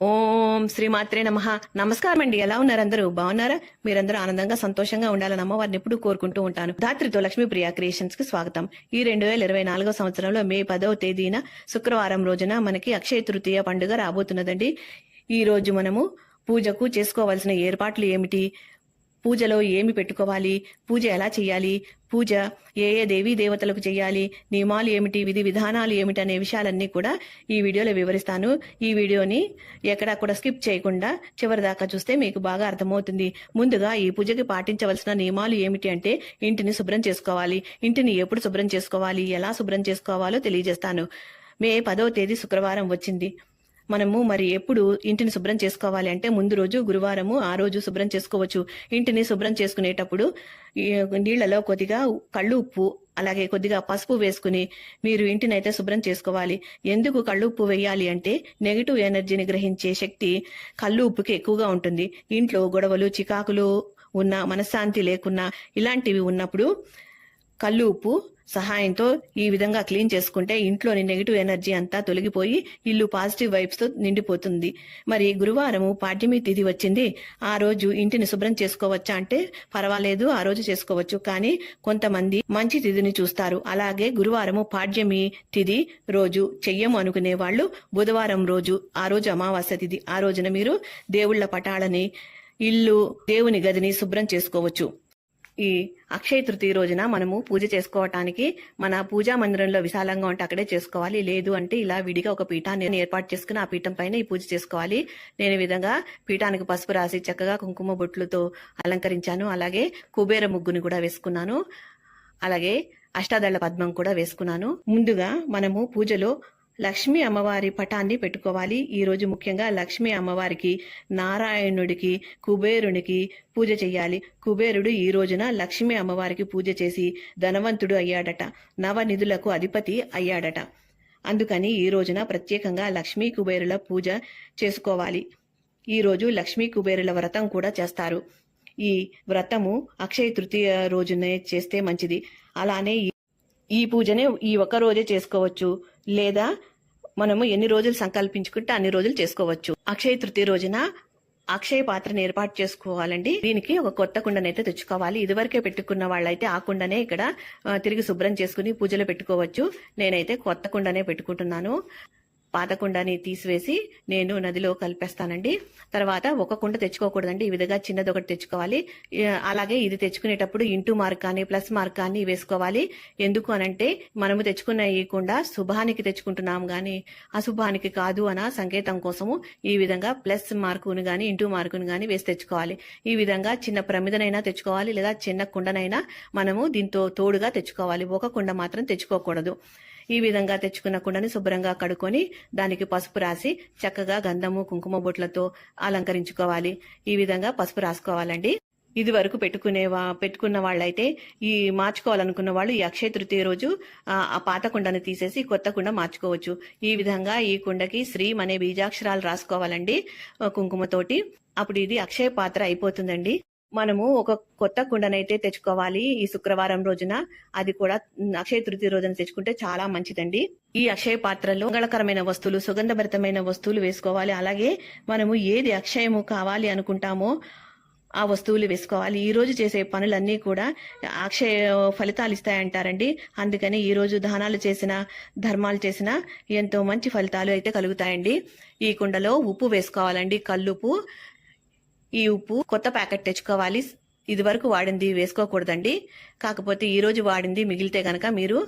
ఓం శ్రీమాత్రే నమ. నమస్కారం అండి. ఎలా ఉన్నారు అందరూ? బాగున్నారా? మీరందరూ ఆనందంగా సంతోషంగా ఉండాలని అమ్మవారిని ఎప్పుడూ కోరుకుంటూ ఉంటాను. ధాత్రితో లక్ష్మీప్రియ క్రియేషన్స్కి స్వాగతం. ఈ రెండు వేల ఇరవై నాలుగో సంవత్సరంలో మే పదవ తేదీన శుక్రవారం రోజున మనకి అక్షయ తృతీయ పండుగ రాబోతున్నదండి. ఈ రోజు మనము పూజకు చేసుకోవాల్సిన ఏర్పాట్లు ఏమిటి? పూజలో ఏమి పెట్టుకోవాలి? పూజ ఎలా చేయాలి? పూజ ఏ ఏ దేవీ దేవతలకు చేయాలి నియమాలు ఏమిటి విధి విధానాలు ఏమిటి అనే విషయాలన్నీ కూడా ఈ వీడియోలో వివరిస్తాను. ఈ వీడియోని ఎక్కడా కూడా స్కిప్ చేయకుండా చివరి దాకా చూస్తే మీకు బాగా అర్థమవుతుంది. ముందుగా ఈ పూజకి పాటించవలసిన నియమాలు ఏమిటి అంటే ఇంటిని శుభ్రం చేసుకోవాలి. ఇంటిని ఎప్పుడు శుభ్రం చేసుకోవాలి ఎలా శుభ్రం చేసుకోవాలో తెలియజేస్తాను. మే పదో తేదీ శుక్రవారం వచ్చింది. మనము మరి ఎప్పుడు ఇంటిని శుభ్రం చేసుకోవాలి అంటే ముందు రోజు గురువారము ఆ రోజు శుభ్రం చేసుకోవచ్చు. ఇంటిని శుభ్రం చేసుకునేటప్పుడు ఈ నీళ్ళలో కొద్దిగా కళ్ళు ఉప్పు అలాగే కొద్దిగా పసుపు వేసుకుని మీరు ఇంటిని అయితే శుభ్రం చేసుకోవాలి. ఎందుకు కళ్ళు ఉప్పు వేయాలి అంటే నెగిటివ్ ఎనర్జీని గ్రహించే శక్తి కళ్ళు ఉప్పుకి ఎక్కువగా ఉంటుంది. ఇంట్లో గొడవలు చికాకులు ఉన్న మనశ్శాంతి లేకున్నా ఇలాంటివి ఉన్నప్పుడు కళ్ళు ఉప్పు సహాయంతో ఈ విధంగా క్లీన్ చేసుకుంటే ఇంట్లోని నెగిటివ్ ఎనర్జీ అంతా తొలగిపోయి ఇల్లు పాజిటివ్ వైబ్స్తో నిండిపోతుంది. మరి గురువారము పాడ్యమి తిథి వచ్చింది. ఆ రోజు ఇంటిని శుభ్రం చేసుకోవచ్చా అంటే పర్వాలేదు ఆ రోజు చేసుకోవచ్చు. కానీ కొంతమంది మంచి తిథిని చూస్తారు. అలాగే గురువారము పాడ్యమి తిథి రోజు చెయ్యము అనుకునే వాళ్ళు బుధవారం రోజు ఆ రోజు అమావాస్య తిథి. ఆ రోజున మీరు దేవుళ్ళ పటాలని ఇల్లు దేవుని గదిని శుభ్రం చేసుకోవచ్చు. ఈ అక్షయ తృతీయ రోజున మనము పూజ చేసుకోవటానికి మన పూజా మందిరంలో విశాలంగా ఉంటే అక్కడే చేసుకోవాలి. లేదు అంటే ఇలా విడిగా ఒక పీఠాన్ని ఏర్పాటు చేసుకుని ఆ పీఠం పైన ఈ పూజ చేసుకోవాలి. నేను ఈ విధంగా పీఠానికి పసుపు రాసి చక్కగా కుంకుమ బొట్లతో అలంకరించాను. అలాగే కుబేర ముగ్గుని కూడా వేసుకున్నాను. అలాగే అష్టాదళ పద్మం కూడా వేసుకున్నాను. ముందుగా మనము పూజలో లక్ష్మీ అమ్మవారి పటాన్ని పెట్టుకోవాలి. ఈ రోజు ముఖ్యంగా లక్ష్మీ అమ్మవారికి నారాయణుడికి కుబేరునికి పూజ చేయాలి కుబేరుడు ఈ రోజున లక్ష్మీ అమ్మవారికి పూజ చేసి ధనవంతుడు అయ్యాడట. నవనిధులకు అధిపతి అయ్యాడట. అందుకని ఈ రోజున ప్రత్యేకంగా లక్ష్మీ కుబేరుల పూజ చేసుకోవాలి. ఈరోజు లక్ష్మీ కుబేరుల వ్రతం కూడా చేస్తారు. ఈ వ్రతము అక్షయ తృతీయ రోజునే చేస్తే మంచిది. అలానే ఈ- ఈ పూజనే ఈ ఒక్క రోజే చేసుకోవచ్చు. లేదా మనము ఎన్ని రోజులు సంకల్పించుకుంటే అన్ని రోజులు చేసుకోవచ్చు. అక్షయ తృతీయ రోజున అక్షయ పాత్రను ఏర్పాటు చేసుకోవాలండి. దీనికి ఒక కొత్త కుండనైతే తెచ్చుకోవాలి. ఇదివరకే పెట్టుకున్న వాళ్ళైతే ఆ కుండనే ఇక్కడ తిరిగి శుభ్రం చేసుకుని పూజలో పెట్టుకోవచ్చు. నేనైతే కొత్త కుండనే పెట్టుకుంటున్నాను. పాత కుండని తీసివేసి నేను నదిలో కలిపేస్తానండి. తర్వాత ఒక కుండ తెచ్చుకోకూడదండి. ఈ విధంగా చిన్నది ఒకటి తెచ్చుకోవాలి అలాగే ఇది తెచ్చుకునేటప్పుడు ఇంటూ మార్క్ కానీ ప్లస్ మార్క్ కానీ వేసుకోవాలి. ఎందుకు అనంటే మనము తెచ్చుకున్న ఈ కుండ శుభానికి తెచ్చుకుంటున్నాం గాని అశుభానికి కాదు అన్న సంకేతం కోసము ఈ విధంగా ప్లస్ మార్కును గాని ఇంటూ మార్కును గాని వేసి తెచ్చుకోవాలి. ఈ విధంగా చిన్న ప్రమిదనైనా తెచ్చుకోవాలి. లేదా చిన్న కుండనైనా మనము దీంతో తోడుగా తెచ్చుకోవాలి. ఒక కుండ మాత్రం తెచ్చుకోకూడదు. ఈ విధంగా తెచ్చుకున్న కుండని శుభ్రంగా కడుక్కొని దానికి పసుపు రాసి చక్కగా గంధము కుంకుమ బొట్లతో అలంకరించుకోవాలి. ఈ విధంగా పసుపు రాసుకోవాలండి. ఇది వరకు పెట్టుకునేవా పెట్టుకున్న వాళ్ళైతే ఈ మార్చుకోవాలనుకున్న వాళ్ళు ఈ అక్షయ తృతీయ రోజు ఆ పాత కుండను తీసేసి కొత్త కుండ మార్చుకోవచ్చు. ఈ విధంగా ఈ కుండకి శ్రీం అనే బీజాక్షరాలు రాసుకోవాలండి కుంకుమతోటి. అప్పుడు ఇది అక్షయ పాత్ర అయిపోతుందండి. మనము ఒక కొత్త కుండనైతే తెచ్చుకోవాలి ఈ శుక్రవారం రోజున. అది కూడా అక్షయ తృతీయ రోజున తెచ్చుకుంటే చాలా మంచిదండి. ఈ అక్షయ పాత్రలో మంగళకరమైన వస్తువులు సుగంధభరితమైన వస్తువులు వేసుకోవాలి. అలాగే మనము ఏది అక్షయము కావాలి అనుకుంటామో ఆ వస్తువులు వేసుకోవాలి. ఈ రోజు చేసే పనులన్నీ కూడా అక్షయ ఫలితాలు ఇస్తాయంటారండి. అందుకని ఈ రోజు దానాలు చేసిన ధర్మాలు చేసిన ఎంతో మంచి ఫలితాలు అయితే కలుగుతాయండి. ఈ కుండలో ఉప్పు వేసుకోవాలండి. కల్లుప్పు ఈ ఉప్పు కొత్త ప్యాకెట్ తెచ్చుకోవాలి. ఇది వరకు వాడింది వేసుకోకూడదండి. కాకపోతే ఈ రోజు వాడింది మిగిలితే గనక మీరు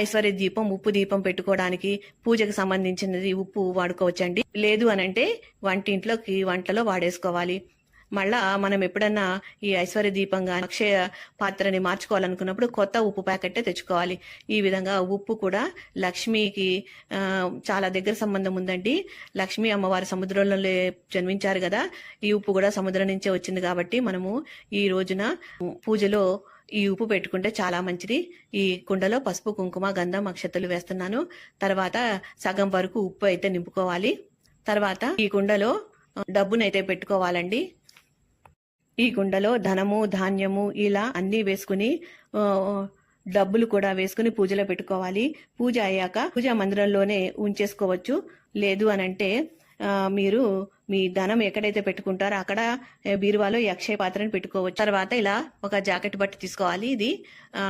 ఐశ్వర్య దీపం ఉప్పు దీపం పెట్టుకోవడానికి పూజకు సంబంధించినది ఉప్పు వాడుకోవచ్చండి. లేదు అనంటే వంటింట్లోకి వంటలో వాడేసుకోవాలి. మళ్ళా మనం ఎప్పుడన్నా ఈ ఐశ్వర్య దీపంగా అక్షయ పాత్రని మార్చుకోవాలనుకున్నప్పుడు కొత్త ఉప్పు ప్యాకెట్ తెచ్చుకోవాలి. ఈ విధంగా ఉప్పు కూడా లక్ష్మికి చాలా దగ్గర సంబంధం ఉందండి. లక్ష్మి అమ్మవారి సముద్రంలో జన్మించారు కదా. ఈ ఉప్పు కూడా సముద్రం నుంచే వచ్చింది కాబట్టి మనము ఈ రోజున పూజలో ఈ ఉప్పు పెట్టుకుంటే చాలా మంచిది. ఈ కుండలో పసుపు కుంకుమ గంధం అక్షతలు వేస్తున్నాను. తర్వాత సగం వరకు ఉప్పు అయితే నింపుకోవాలి. తర్వాత ఈ కుండలో డబ్బునైతే పెట్టుకోవాలండి. ఈ కుండలో ధనము ధాన్యము ఇలా అన్నీ వేసుకుని డబ్బులు కూడా వేసుకుని పూజలో పెట్టుకోవాలి. పూజ అయ్యాక పూజా మందిరంలోనే ఉంచేసుకోవచ్చు. లేదు అనంటే మీరు మీ ధనం ఎక్కడైతే పెట్టుకుంటారో అక్కడ బీరువాలో ఈ అక్షయ పాత్రని పెట్టుకోవచ్చు. తర్వాత ఇలా ఒక జాకెట్ బట్ట తీసుకోవాలి. ఇది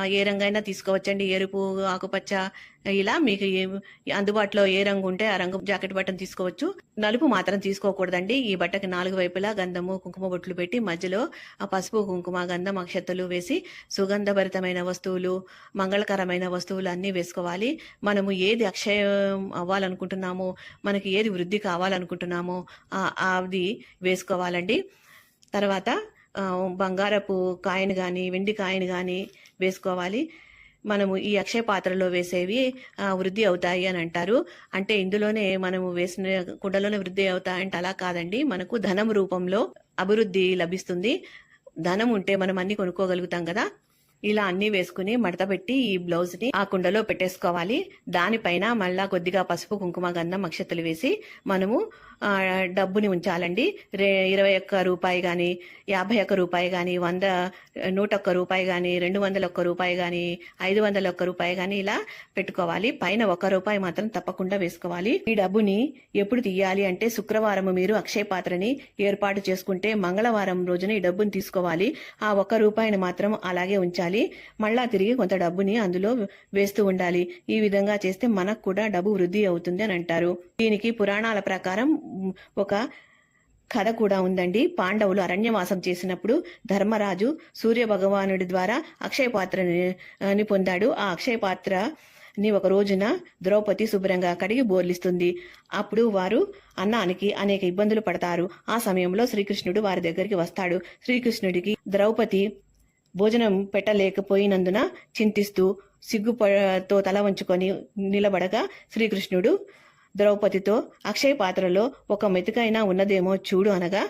ఏ రంగైనా తీసుకోవచ్చండి. ఎరుపు ఆకుపచ్చ ఇలా మీకు అందుబాటులో ఏ రంగు ఉంటే ఆ రంగు జాకెట్ బట్టను తీసుకోవచ్చు. నలుపు మాత్రం తీసుకోకూడదండి. ఈ బట్టకి నాలుగు వైపులా గంధము కుంకుమ బొట్లు పెట్టి మధ్యలో ఆ పసుపు కుంకుమ గంధం అక్షతలు వేసి సుగంధభరితమైన వస్తువులు మంగళకరమైన వస్తువులు అన్నీ వేసుకోవాలి. మనము ఏది అక్షయం అవ్వాలనుకుంటున్నామో మనకి ఏది వృద్ధి కావాలనుకుంటున్నామో ఆ- అది వేసుకోవాలండి. తర్వాత బంగారపు కాయను కానీ వెండి కాయను కానీ వేసుకోవాలి. మనము ఈ అక్షయ పాత్రలో వేసేవి వృద్ధి అవుతాయి అని అంటారు. అంటే ఇందులోనే మనము వేసిన కుండలోనే వృద్ధి అవుతాయంటే అలా కాదండి. మనకు ధనం రూపంలో అభివృద్ధి లభిస్తుంది. ధనం ఉంటే మనం అన్ని కొనుక్కోగలుగుతాం కదా. ఇలా అన్ని వేసుకుని మడత పెట్టి ఈ బ్లౌజ్ని ఆ కుండలో పెట్టేసుకోవాలి. దానిపైన మళ్ళా కొద్దిగా పసుపు కుంకుమ గంధం అక్షతలు వేసి మనము డబ్బుని ఉంచాలండి. రే ఇరవై ఒక్క రూపాయి కానీ యాభై ఒక్క రూపాయి కానీ వంద నూట ఒక్క రూపాయి కానీ రెండు వందల ఒక్క రూపాయి కానీ ఐదు వందల ఒక్క రూపాయి కానీ ఇలా పెట్టుకోవాలి. పైన ఒక రూపాయి మాత్రం తప్పకుండా వేసుకోవాలి. ఈ డబ్బుని ఎప్పుడు తీయాలి అంటే శుక్రవారం మీరు అక్షయ పాత్రని ఏర్పాటు చేసుకుంటే మంగళవారం రోజున ఈ డబ్బుని తీసుకోవాలి. ఆ ఒక్క రూపాయిని మాత్రం అలాగే ఉంచాలి. మళ్ళా తిరిగి కొంత డబ్బుని అందులో వేస్తూ ఉండాలి. ఈ విధంగా చేస్తే మనకు కూడా డబ్బు వృద్ధి అవుతుంది అని అంటారు. దీనికి పురాణాల ప్రకారం ఒక కథ కూడా ఉందండి. పాండవులు అరణ్యవాసం చేసినప్పుడు ధర్మరాజు సూర్య భగవానుడి ద్వారా అక్షయ పాత్రని పొందాడు. ఆ అక్షయ పాత్ర ని ఒక రోజున ద్రౌపది శుభ్రంగా కడిగి బోర్లిస్తుంది. అప్పుడు వారు అన్నానికి అనేక ఇబ్బందులు పడతారు. ఆ సమయంలో శ్రీకృష్ణుడు వారి దగ్గరికి వస్తాడు. శ్రీకృష్ణుడికి ద్రౌపది భోజనం పెట్టలేకపోయినందున చింతిస్తూ సిగ్గుతో తల వంచుకొని నిలబడగా శ్రీకృష్ణుడు ద్రౌపదితో అక్షయ పాత్రలో ఒక మెతుకైనా ఉన్నదేమో చూడు అనగా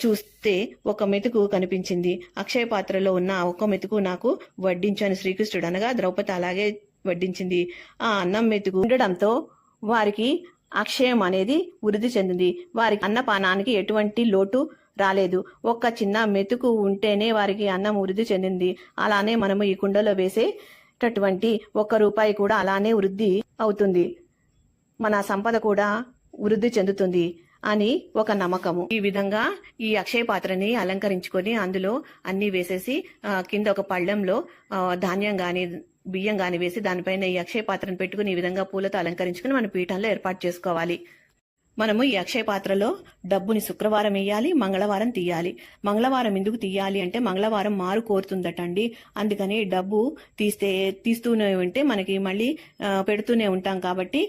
చూస్తే ఒక మెతుకు కనిపించింది. అక్షయ పాత్రలో ఉన్న ఒక మెతుకు నాకు వడ్డించాను శ్రీకృష్ణుడు అనగా ద్రౌపది అలాగే వడ్డించింది. ఆ అన్నం మెతుకు ఉండడంతో వారికి అక్షయం అనేది వృద్ధి చెందింది. వారికి అన్నపానానికి ఎటువంటి లోటు రాలేదు. ఒక్క చిన్న మెతుకు ఉంటేనే వారికి అన్నం వృద్ధి చెందింది. అలానే మనము ఈ కుండలో వేసేటటువంటి ఒక్క రూపాయి కూడా అలానే వృద్ధి అవుతుంది. మన సంపద కూడా వృద్ధి చెందుతుంది అని ఒక నమ్మకము. ఈ విధంగా ఈ అక్షయ పాత్రని అలంకరించుకొని అందులో అన్ని వేసేసి కింద ఒక పళ్ళెంలో ధాన్యం గాని బియ్యం గాని వేసి దానిపైన ఈ అక్షయ పాత్రను పెట్టుకుని ఈ విధంగా పూలతో అలంకరించుకుని మన పీఠంలో ఏర్పాటు చేసుకోవాలి. మనము ఈ అక్షయ పాత్రలో డబ్బుని శుక్రవారం వేయాలి మంగళవారం తీయాలి. మంగళవారం ఎందుకు తీయాలి అంటే మంగళవారం మారు కోరుతుందట అండి అందుకని డబ్బు తీస్తే తీస్తూనే ఉంటే మనకి మళ్ళీ పెడుతూనే ఉంటాం కాబట్టి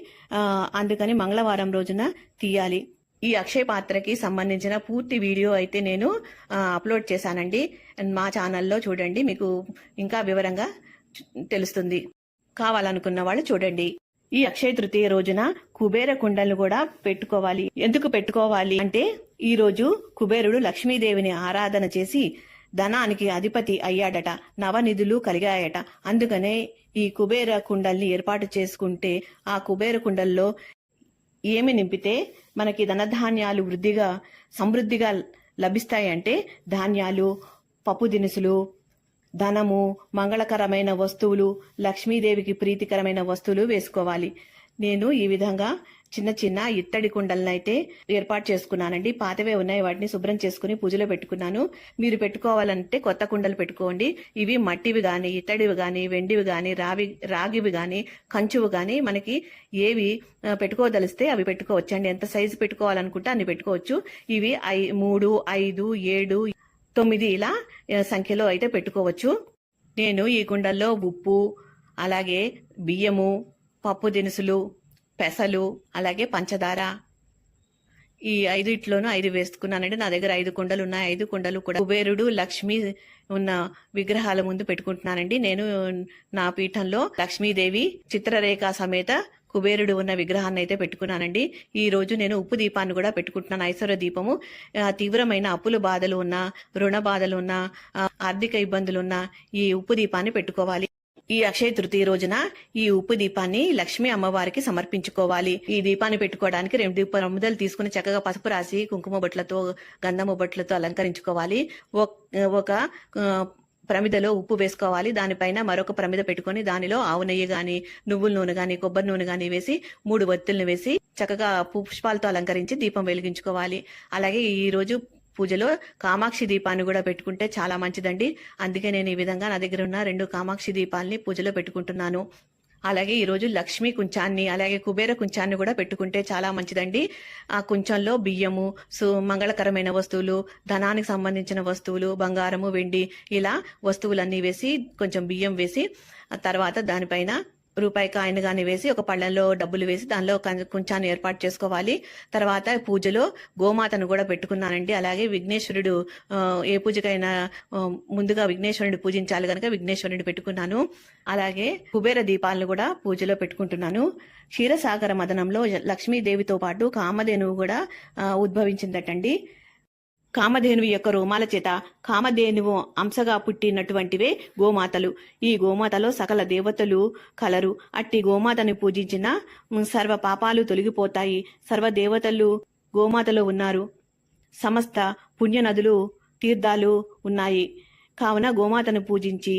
అందుకని మంగళవారం రోజున తీయాలి. ఈ అక్షయ పాత్రకి సంబంధించిన పూర్తి వీడియో అయితే నేను అప్లోడ్ చేశానండి. మా ఛానల్లో చూడండి మీకు ఇంకా వివరంగా తెలుస్తుంది. కావాలనుకున్న వాళ్ళు చూడండి. ఈ అక్షయ తృతీయ రోజున కుబేర కుండలను కూడా పెట్టుకోవాలి. ఎందుకు పెట్టుకోవాలి అంటే ఈ రోజు కుబేరుడు లక్ష్మీదేవిని ఆరాధన చేసి ధనానికి అధిపతి అయ్యాడట నవనిధులు కలిగాయట. అందుకనే ఈ కుబేర కుండల్ని ఏర్పాటు చేసుకుంటే ఆ కుబేర కుండల్లో ఏమి నింపితే మనకి ధనధాన్యాలు వృద్ధిగా సమృద్ధిగా లభిస్తాయంటే ధాన్యాలు పప్పు దినుసులు ధనము మంగళకరమైన వస్తువులు లక్ష్మీదేవికి ప్రీతికరమైన వస్తువులు వేసుకోవాలి. నేను ఈ విధంగా చిన్న చిన్న ఇత్తడి కుండలనైతే ఏర్పాటు చేసుకున్నానండి. పాతవే ఉన్నాయి. వాటిని శుభ్రం చేసుకుని పూజలో పెట్టుకున్నాను. మీరు పెట్టుకోవాలంటే కొత్త కుండలు పెట్టుకోండి. ఇవి మట్టివి గాని ఇత్తడివి గాని వెండివి గాని రావి రాగివి గాని కంచువి గాని మనకి ఏవి పెట్టుకోదలిస్తే అవి పెట్టుకోవచ్చండి. ఎంత సైజు పెట్టుకోవాలనుకుంటే అన్ని పెట్టుకోవచ్చు. ఇవి ఐ మూడు ఐదు ఏడు తొమ్మిది ఇలా సంఖ్యలో అయితే పెట్టుకోవచ్చు. నేను ఈ కుండల్లో ఉప్పు అలాగే బియ్యము పప్పు దినుసులు పెసలు అలాగే పంచదార ఈ ఐదిట్లోనూ ఐదు వేసుకున్నానండి. నా దగ్గర ఐదు కుండలు ఉన్నాయి. ఐదు కుండలు కూడా కుబేరుడు లక్ష్మి ఉన్న విగ్రహాల ముందు పెట్టుకుంటున్నానండి. నేను నా పీఠంలో లక్ష్మీదేవి చిత్రరేఖ సమేత కుబేరుడు ఉన్న విగ్రహాన్ని అయితే పెట్టుకున్నానండి. ఈ రోజు నేను ఉప్పు దీపాన్ని కూడా పెట్టుకుంటున్నాను. ఐశ్వర్య దీపము. తీవ్రమైన అప్పుల బాధలు ఉన్న రుణ బాధలు ఉన్న ఆర్థిక ఇబ్బందులు ఉన్న ఈ ఉప్పు దీపాన్ని పెట్టుకోవాలి. ఈ అక్షయ తృతీయ రోజున ఈ ఉప్పు దీపాన్ని లక్ష్మీ అమ్మవారికి సమర్పించుకోవాలి. ఈ దీపాన్ని పెట్టుకోవడానికి రెండు దీప రమ్ముదలు తీసుకుని చక్కగా పసుపు రాసి కుంకుమ బొట్లతో గంధము బొట్లతో అలంకరించుకోవాలి. ఒక ప్రమిదలో ఉప్పు వేసుకోవాలి. దానిపైన మరొక ప్రమిద పెట్టుకొని దానిలో ఆవు నెయ్యి గాని నువ్వుల నూనె గాని కొబ్బరి నూనె గాని వేసి మూడు వత్తులను వేసి చక్కగా పుష్పాలతో అలంకరించి దీపం వెలిగించుకోవాలి. అలాగే ఈ రోజు పూజలో కామాక్షి దీపాన్ని కూడా పెట్టుకుంటే చాలా మంచిదండి. అందుకే నేను ఈ విధంగా నా దగ్గర ఉన్న రెండు కామాక్షి దీపాలని పూజలో పెట్టుకుంటున్నాను. అలాగే ఈరోజు లక్ష్మీ కుంచాన్ని అలాగే కుబేర కుంచాన్ని కూడా పెట్టుకుంటే చాలా మంచిదండి. ఆ కుంచంలో బియ్యము సు మంగళకరమైన వస్తువులు ధనానికి సంబంధించిన వస్తువులు బంగారము వెండి ఇలా వస్తువులన్నీ వేసి కొంచెం బియ్యం వేసి తర్వాత దానిపైన రూపాయి కాయిన్ కానీ వేసి ఒక పళ్ళంలో డబ్బులు వేసి దానిలో కం- కుంచాన్ని ఏర్పాటు చేసుకోవాలి. తర్వాత పూజలో గోమాతను కూడా పెట్టుకున్నానండి. అలాగే విఘ్నేశ్వరుడు ఏ పూజకైనా ముందుగా విఘ్నేశ్వరుని పూజించాలి కనుక విఘ్నేశ్వరుని పెట్టుకున్నాను. అలాగే కుబేర దీపాలను కూడా పూజలో పెట్టుకుంటున్నాను. క్షీరసాగర మదనంలో లక్ష్మీదేవితో పాటు కామధేనువు కూడా ఉద్భవించిందటండి. కామధేనువు యొక్క రోమాల చేత కామధేనువు అంశగా పుట్టినటువంటివే గోమాతలు. ఈ గోమాతలో సకల దేవతలు కలరు. అట్టి గోమాతను పూజించిన సర్వ పాపాలు తొలగిపోతాయి. సర్వ దేవతలు గోమాతలో ఉన్నారు. సమస్త పుణ్యనదులు తీర్థాలు ఉన్నాయి. కావున గోమాతను పూజించి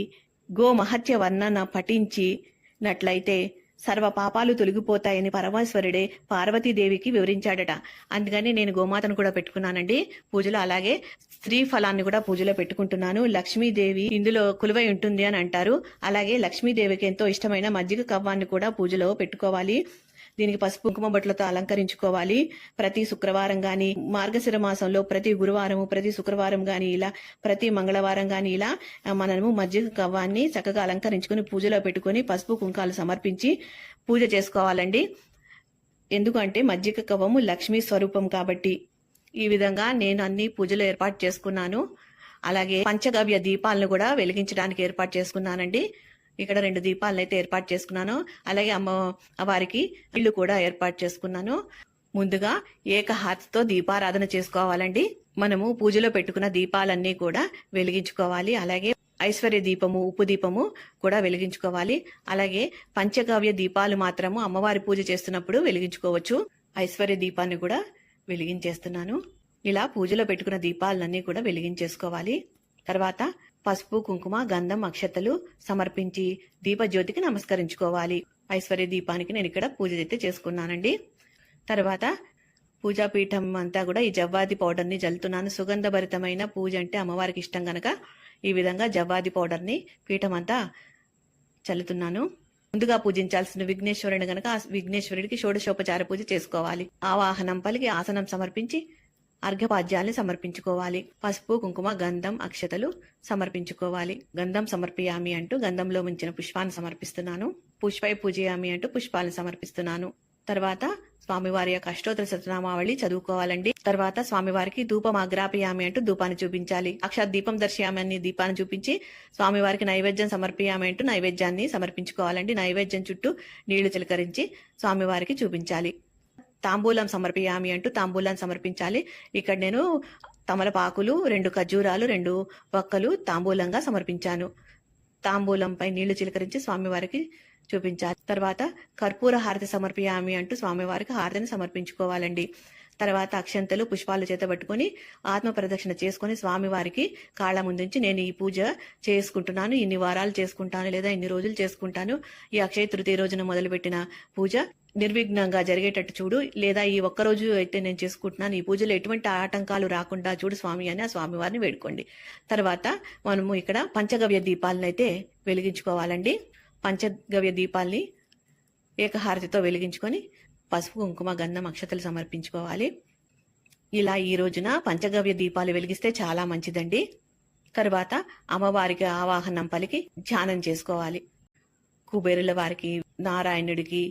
గోమహత్య వర్ణన పఠించినట్లయితే సర్వ పాపాలు తొలగిపోతాయని పరమేశ్వరుడే పార్వతీదేవికి వివరించాడట. అందుకని నేను గోమాతను కూడా పెట్టుకున్నానండి. పూజలో అలాగే స్త్రీ ఫలాన్ని కూడా పూజలో పెట్టుకుంటున్నాను. లక్ష్మీదేవి ఇందులో కులువై ఉంటుంది అని అంటారు. అలాగే లక్ష్మీదేవికి ఎంతో ఇష్టమైన మజ్జిగ కవ్వాన్ని కూడా పూజలో పెట్టుకోవాలి. దీనికి పసుపు కుంకుమ బట్టలతో అలంకరించుకోవాలి. ప్రతి శుక్రవారం గాని మార్గశిర మాసంలో ప్రతి గురువారము ప్రతి శుక్రవారం గాని ఇలా ప్రతి మంగళవారం గాని ఇలా మనము మజ్జిగ కవ్వాన్ని చక్కగా అలంకరించుకుని పూజలో పెట్టుకొని పసుపు కుంకాలు సమర్పించి పూజ చేసుకోవాలండి. ఎందుకంటే మజ్జిగ కవ్వము లక్ష్మీ స్వరూపం కాబట్టి ఈ విధంగా నేను అన్ని పూజలు ఏర్పాటు చేసుకున్నాను. అలాగే పంచగవ్య దీపాలను కూడా వెలిగించడానికి ఏర్పాటు చేసుకున్నానండి. ఇక్కడ రెండు దీపాలను అయితే ఏర్పాటు చేసుకున్నాను. అలాగే అమ్మ వారికి ఇల్లు కూడా ఏర్పాటు చేసుకున్నాను. ముందుగా ఏకహాతితో దీపారాధన చేసుకోవాలండి. మనము పూజలో పెట్టుకున్న దీపాలన్నీ కూడా వెలిగించుకోవాలి. అలాగే ఐశ్వర్య దీపము ఉప్పు దీపము కూడా వెలిగించుకోవాలి. అలాగే పంచగవ్య దీపాలు మాత్రము అమ్మవారి పూజ చేస్తున్నప్పుడు వెలిగించుకోవచ్చు. ఐశ్వర్య దీపాన్ని కూడా వెలిగించేస్తున్నాను. ఇలా పూజలో పెట్టుకున్న దీపాలన్నీ కూడా వెలిగించేసుకోవాలి. తర్వాత పసుపు కుంకుమ గంధం అక్షతలు సమర్పించి దీపజ్యోతికి నమస్కరించుకోవాలి. ఐశ్వర్య దీపానికి నేను ఇక్కడ పూజ అయితే చేసుకున్నానండి. తర్వాత పూజాపీఠం అంతా కూడా ఈ జవ్వాది పౌడర్ని జల్లుతున్నాను. సుగంధభరితమైన పూజ అంటే అమ్మవారికి ఇష్టం గనక ఈ విధంగా జవ్వాది పౌడర్ని పీఠం అంతా చల్లుతున్నాను. ముందుగా పూజించాల్సిన విఘ్నేశ్వరుని గనక విఘ్నేశ్వరుడికి షోడశోపచార పూజ చేసుకోవాలి. ఆవాహనం పలికి ఆసనం సమర్పించి అర్ఘ్యపాద్యాల్ని సమర్పించుకోవాలి. పసుపు కుంకుమ గంధం అక్షతలు సమర్పించుకోవాలి. గంధం సమర్పియామి అంటూ గంధంలో ముంచిన పుష్పాన్ని సమర్పిస్తున్నాను. పుష్పై పూజయామి అంటూ పుష్పాలను సమర్పిస్తున్నాను. తర్వాత స్వామివారి యొక్క అష్టోత్తర శతనామావళి చదువుకోవాలండి. తర్వాత స్వామివారికి ధూపం అగ్రాపయామి అంటూ ధూపాన్ని చూపించాలి. అక్షాత్ దీపం దర్శయామి అని దీపాన్ని చూపించి స్వామివారికి నైవేద్యం సమర్పయామి అంటూ నైవేద్యాన్ని సమర్పించుకోవాలండి. నైవేద్యం చుట్టూ నీళ్ళు చిలకరించి స్వామివారికి చూపించాలి. తాంబూలం సమర్పియామి అంటూ తాంబూలాన్ని సమర్పించాలి. ఇక్కడ నేను తమలపాకులు రెండు ఖర్జూరాలు రెండు వక్కలు తాంబూలంగా సమర్పించాను. తాంబూలంపై నీళ్ళు చిలకరించి స్వామివారికి చూపించాలి. తర్వాత కర్పూర హారతి సమర్పియామి అంటూ స్వామివారికి హారతిని సమర్పించుకోవాలండి. తర్వాత అక్షంతలు పుష్పాలు చేతబట్టుకుని ఆత్మ ప్రదక్షిణ చేసుకొని స్వామివారికి కాళ్ళ ముందుంచి నేను ఈ పూజ చేసుకుంటున్నాను ఇన్ని వారాలు చేసుకుంటాను లేదా ఇన్ని రోజులు చేసుకుంటాను ఈ అక్షయ తృతీయ రోజున మొదలుపెట్టిన పూజ నిర్విఘ్నంగా జరిగేటట్టు చూడు. లేదా ఈ ఒక్క రోజు అయితే నేను చేసుకుంటున్నాను ఈ పూజలో ఎటువంటి ఆటంకాలు రాకుండా చూడు స్వామి అని ఆ స్వామివారిని వేడుకోండి. తర్వాత మనము ఇక్కడ పంచగవ్య దీపాలను అయితే వెలిగించుకోవాలండి. పంచగవ్య దీపాల్ని ఏకహారతితో వెలిగించుకొని పసుపు కుంకుమ గంధం అక్షతలు సమర్పించుకోవాలి. ఇలా ఈ రోజున పంచగవ్య దీపాలు వెలిగిస్తే చాలా మంచిదండి. తరువాత అమ్మవారికి ఆవాహనం పలికి ధ్యానం చేసుకోవాలి. కుబేరుల వారికి నారాయణుడికి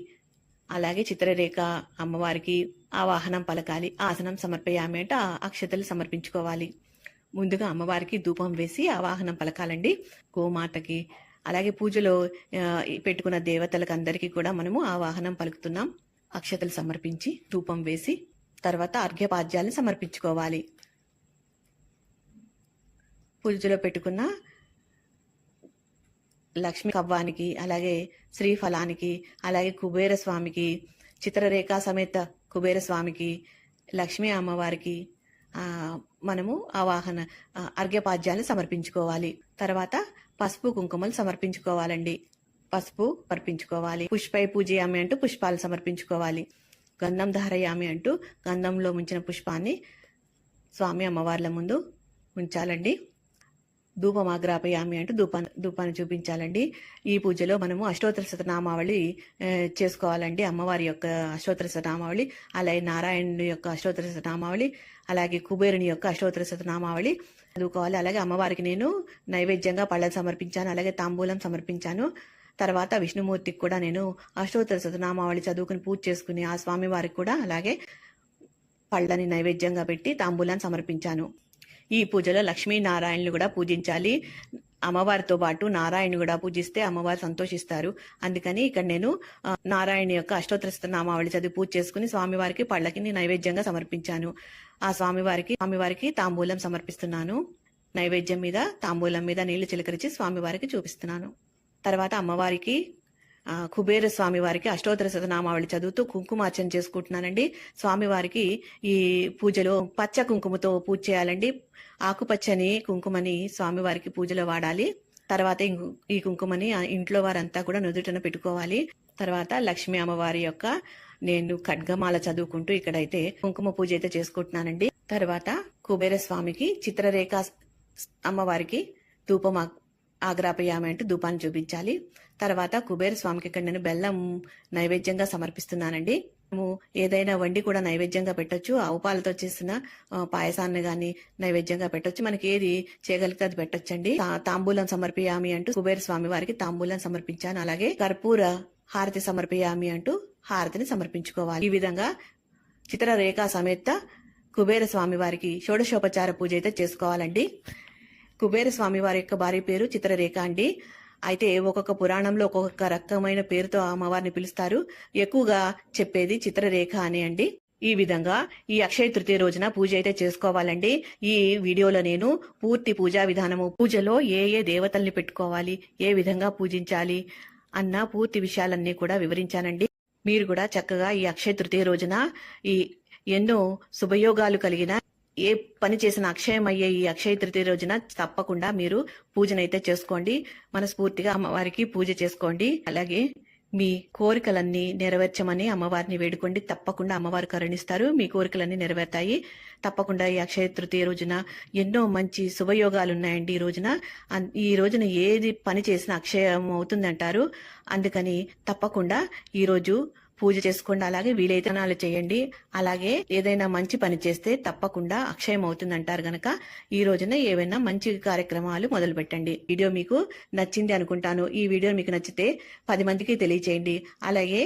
అలాగే చిత్రరేఖ అమ్మవారికి ఆవాహనం పలకాలి. ఆసనం సమర్పయామి అంటే అక్షతలు సమర్పించుకోవాలి. ముందుగా అమ్మవారికి ధూపం వేసి ఆవాహనం పలకాలండి. గోమాతకి అలాగే పూజలో పెట్టుకున్న దేవతలకు అందరికీ కూడా మనము ఆవాహనం పలుకుతున్నాం. అక్షతలు సమర్పించి ధూపం వేసి తర్వాత అర్ఘ్యపాద్యాలను సమర్పించుకోవాలి. పూజలో పెట్టుకున్న లక్ష్మీ కవ్వానికి అలాగే శ్రీఫలానికి అలాగే కుబేర స్వామికి చిత్రరేఖ సమేత కుబేర స్వామికి లక్ష్మీ అమ్మవారికి మనము ఆవాహన అర్ఘ్యపాద్యాలను సమర్పించుకోవాలి. తర్వాత పసుపు కుంకుమలు సమర్పించుకోవాలండి. పసుపు అర్పించుకోవాలి పుష్పై పూజయామి అంటూ పుష్పాలు సమర్పించుకోవాలి. గంధం ధారయామి అంటూ గంధంలో ముంచిన పుష్పాన్ని స్వామి అమ్మవార్ల ముందు ఉంచాలండి. ధూపం ఆగ్రాపయామి అంటూ ధూపాన్ని ధూపాన్ని చూపించాలండి. ఈ పూజలో మనము అష్టోత్తర శతనామావళి చేసుకోవాలండి. అమ్మవారి యొక్క అష్టోత్తర శతనామావళి అలాగే నారాయణుని యొక్క అష్టోత్తర శతనామావళి అలాగే కుబేరుని యొక్క అష్టోత్తర శతనామావళి చదువుకోవాలి. అలాగే అమ్మవారికి నేను నైవేద్యంగా పళ్ళను సమర్పించాను. అలాగే తాంబూలం సమర్పించాను. తర్వాత విష్ణుమూర్తికి కూడా నేను అష్టోత్తర శతనామావళి చదువుకుని పూజ చేసుకుని ఆ స్వామి వారికి కూడా అలాగే పళ్ళని నైవేద్యంగా పెట్టి తాంబూలాన్ని సమర్పించాను. ఈ పూజలో లక్ష్మీనారాయణులు కూడా పూజించాలి. అమ్మవారితో పాటు నారాయణ కూడా పూజిస్తే అమ్మవారు సంతోషిస్తారు. అందుకని ఇక్కడ నేను నారాయణ యొక్క అష్టోత్తర నామావళి చదివి పూజ చేసుకుని స్వామివారికి పళ్ళకి నైవేద్యంగా సమర్పించాను. ఆ స్వామివారికి స్వామివారికి తాంబూలం సమర్పిస్తున్నాను. నైవేద్యం మీద తాంబూలం మీద నీళ్ళు చిలకరించి స్వామివారికి చూపిస్తున్నాను. తర్వాత అమ్మవారికి కుబేర స్వామి వారికి అష్టోత్తర శతనామావళి చదువుతూ కుంకుమార్చన చేసుకుంటున్నానండి. స్వామివారికి ఈ పూజలో పచ్చ కుంకుమతో పూజ చేయాలండి. ఆకుపచ్చని కుంకుమని స్వామివారికి పూజలో వాడాలి. తర్వాత ఈ- ఈ కుంకుమని ఇంట్లో వారంతా కూడా నుదుటన పెట్టుకోవాలి. తర్వాత లక్ష్మీ అమ్మవారి యొక్క నేను ఖడ్గమాల చదువుకుంటూ ఇక్కడైతే కుంకుమ పూజ అయితే చేసుకుంటున్నానండి. తర్వాత కుబేర స్వామికి చిత్రరేఖ అమ్మవారికి ధూపం ఆ- ఆగ్రాపయామి అంటూ ధూపాన్ని చూపించాలి. తర్వాత కుబేర స్వామికి ఇక్కడ నేను బెల్లం నైవేద్యంగా సమర్పిస్తున్నానండి. మనము ఏదైనా వండి కూడా నైవేద్యంగా పెట్టొచ్చు. ఆవు పాలతో చేసిన పాయసాన్ని గాని నైవేద్యంగా పెట్టొచ్చు. మనకి ఏది చేయగలిగితే అది పెట్టొచ్చండి. తాంబూలం సమర్పియామి అంటూ కుబేర స్వామి వారికి తాంబూలం సమర్పించాను. అలాగే కర్పూర హారతి సమర్పియామి అంటూ హారతిని సమర్పించుకోవాలి. ఈ విధంగా చిత్రరేఖ సమేత కుబేర స్వామి వారికి షోడశోపచార పూజ అయితే చేసుకోవాలండి. కుబేర స్వామి వారి యొక్క భార్య పేరు చిత్రరేఖ అండి. అయితే ఒక్కొక్క పురాణంలో ఒక్కొక్క రకమైన పేరుతో అమ్మవారిని పిలుస్తారు. ఎక్కువగా చెప్పేది చిత్రరేఖ అని అండి. ఈ విధంగా ఈ అక్షయ తృతీయ రోజున పూజ అయితే చేసుకోవాలండి. ఈ వీడియోలో నేను పూర్తి పూజా విధానము పూజలో ఏ ఏ దేవతల్ని పెట్టుకోవాలి ఏ విధంగా పూజించాలి అన్న పూర్తి విషయాలన్నీ కూడా వివరించానండి. మీరు కూడా చక్కగా ఈ అక్షయ తృతీయ రోజున ఈ ఎన్నో శుభయోగాలు కలిగిన ఏ పని చేసిన అక్షయం అయ్యే ఈ అక్షయ తృతీయ రోజున తప్పకుండా మీరు పూజనైతే చేసుకోండి. మనస్ఫూర్తిగా అమ్మవారికి పూజ చేసుకోండి. అలాగే మీ కోరికలన్నీ నెరవేర్చమని అమ్మవారిని వేడుకోండి. తప్పకుండా అమ్మవారు కరుణిస్తారు. మీ కోరికలన్నీ నెరవేరుతాయి. తప్పకుండా ఈ అక్షయ తృతీయ రోజున ఎన్నో మంచి శుభయోగాలు ఉన్నాయండి ఈ రోజున. ఈ రోజున ఏది పని చేసినా అక్షయం అవుతుందంటారు అందుకని తప్పకుండా ఈరోజు పూజ చేసుకోండి. అలాగే వీలైతనాలు చేయండి. అలాగే ఏదైనా మంచి పని చేస్తే తప్పకుండా అక్షయం అవుతుంది అంటారు గనక ఈ రోజున ఏవైనా మంచి కార్యక్రమాలు మొదలు పెట్టండి. వీడియో మీకు నచ్చింది అనుకుంటాను. ఈ వీడియో మీకు నచ్చితే పది మందికి తెలియచేయండి. అలాగే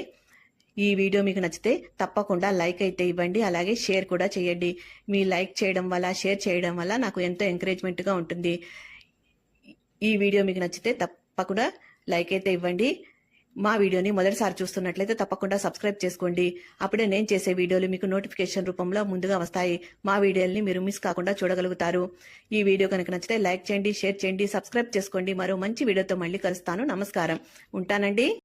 ఈ వీడియో మీకు నచ్చితే తప్పకుండా లైక్ అయితే ఇవ్వండి. అలాగే షేర్ కూడా చేయండి. మీ లైక్ చేయడం వల్ల షేర్ చేయడం వల్ల నాకు ఎంతో ఎంకరేజ్మెంట్గా ఉంటుంది. ఈ వీడియో మీకు నచ్చితే తప్పకుండా లైక్ అయితే ఇవ్వండి. మా వీడియోని మొదటిసారి చూస్తున్నట్లయితే తప్పకుండా సబ్స్క్రైబ్ చేసుకోండి. అప్పుడే నేను చేసే వీడియోలు మీకు నోటిఫికేషన్ రూపంలో ముందుగా వస్తాయి. మా వీడియోల్ని మీరు మిస్ కాకుండా చూడగలుగుతారు. ఈ వీడియో కనుక నచ్చితే లైక్ చేయండి షేర్ చేయండి సబ్స్క్రైబ్ చేసుకోండి. మరో మంచి వీడియోతో మళ్ళీ కలుస్తాను. నమస్కారం. ఉంటానండి.